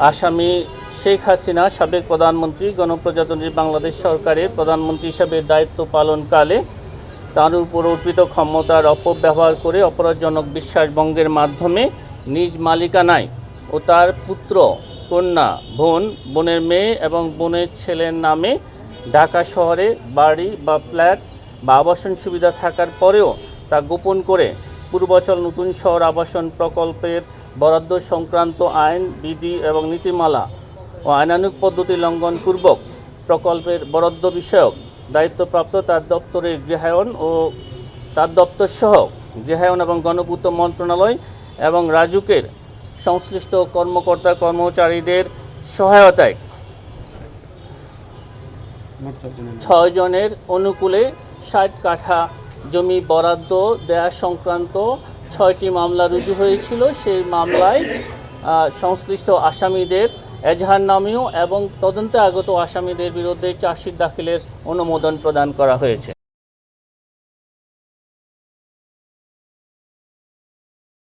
আসামি শেখ হাসিনা, সাবেক প্রধানমন্ত্রী, গণপ্রজাতন্ত্রী বাংলাদেশ সরকারের প্রধানমন্ত্রী হিসাবে দায়িত্ব পালনকালে তার উপর অর্পিত ক্ষমতার অপব্যবহার করে অপরাধজনক বিশ্বাসভঙ্গের মাধ্যমে নিজ মালিকানায় ও তার পুত্র, কন্যা, বোন, বোনের মেয়ে এবং বোনের ছেলের নামে ঢাকা শহরে বাড়ি বা ফ্ল্যাট বা আবাসন সুবিধা থাকার পরেও তা গোপন করে পূর্বাচল নতুন শহর আবাসন প্রকল্পের বরাদ্দ সংক্রান্ত আইন, বিধি এবং নীতিমালা ও আইনানুগ পদ্ধতি লঙ্ঘনপূর্বক প্রকল্পের বরাদ্দ বিষয়ক দায়িত্বপ্রাপ্ত তার দপ্তরের গৃহায়ন ও তার দপ্তর সহ গৃহায়ন এবং গণপূর্ত মন্ত্রণালয় এবং রাজুকের সংশ্লিষ্ট কর্মকর্তা কর্মচারীদের সহায়তায় মোট ছজনের নাম। ছয় জনের অনুকূলে ষাট কাঠা জমি বরাদ্দ দেয়া সংক্রান্ত ছয়টি মামলা রুজু হয়েছিল। সেই মামলায় সংশ্লিষ্ট আসামিদের এজাহার নামেও এবং তদন্তে আগত আসামিদের বিরুদ্ধে চার্জশিট দাখিলের অনুমোদন প্রদান করা হয়েছে।